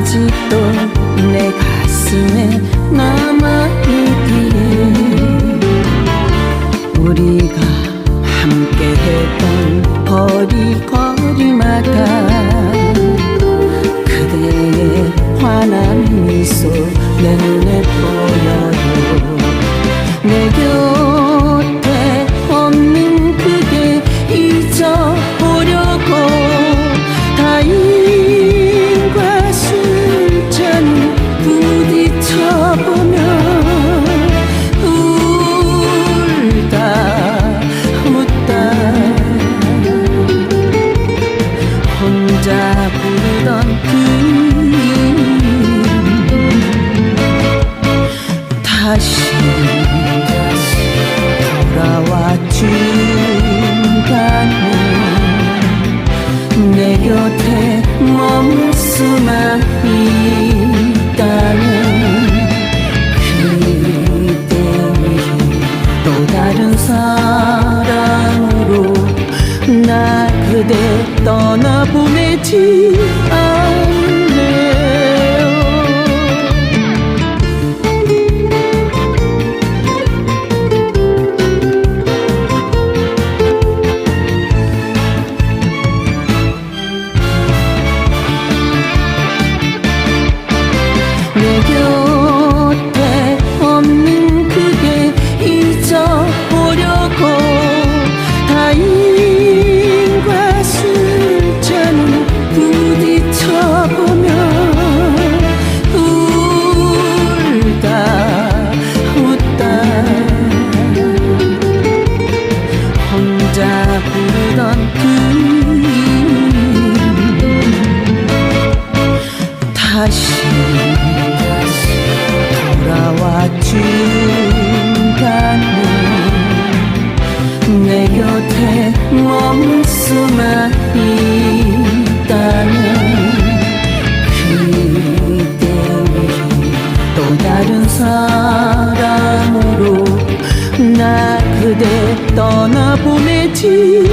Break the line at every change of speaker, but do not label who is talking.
아직도 내 가슴에 남아있는 수만 있다면 그때 또 다른 사랑으로 날 그대 떠나보내지 나 그대 떠나보내지